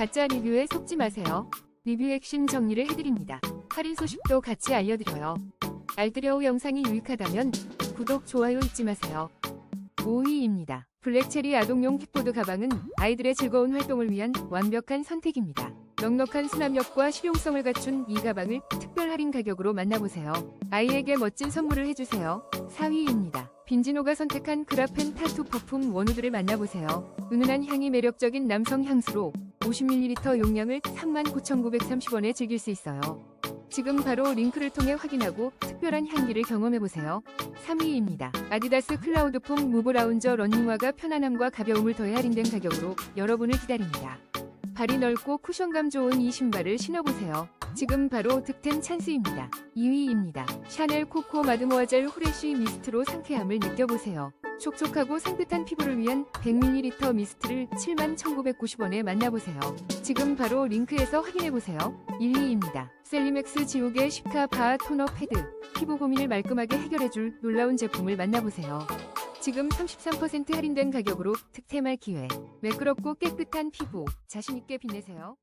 가짜 리뷰에 속지 마세요. 리뷰 핵심 정리를 해드립니다. 할인 소식도 같이 알려드려요. 알뜰여우 영상이 유익하다면 구독, 좋아요 잊지 마세요. 5위입니다. 블랙체리 아동용 킥보드 가방은 아이들의 즐거운 활동을 위한 완벽한 선택입니다. 넉넉한 수납력과 실용성을 갖춘 이 가방을 특별 할인 가격으로 만나보세요. 아이에게 멋진 선물을 해주세요. 4위입니다. 빈지노가 선택한 그라펜 타투 퍼퓸 원우들을 만나보세요. 은은한 향이 매력적인 남성 향수로 50ml 용량을 39,930원에 즐길 수 있어요. 지금 바로 링크를 통해 확인하고 특별한 향기를 경험해보세요. 3위입니다. 아디다스 클라우드폼 무브 라운저 러닝화가 편안함과 가벼움을 더해 할인된 가격으로 여러분을 기다립니다. 발이 넓고 쿠션감 좋은 이 신발을 신어보세요. 지금 바로 득템 찬스입니다. 2위입니다. 샤넬 코코 마드모아젤 후레쉬 미스트로 상쾌함을 느껴보세요. 촉촉하고 산뜻한 피부를 위한 100ml 미스트를 71,990원에 만나보세요. 지금 바로 링크에서 확인해보세요. 1위입니다. 셀리맥스 지우개 시카 바아 토너 패드. 피부 고민을 말끔하게 해결해줄 놀라운 제품을 만나보세요. 지금 33% 할인된 가격으로 득템할 기회. 매끄럽고 깨끗한 피부, 자신있게 빛내세요.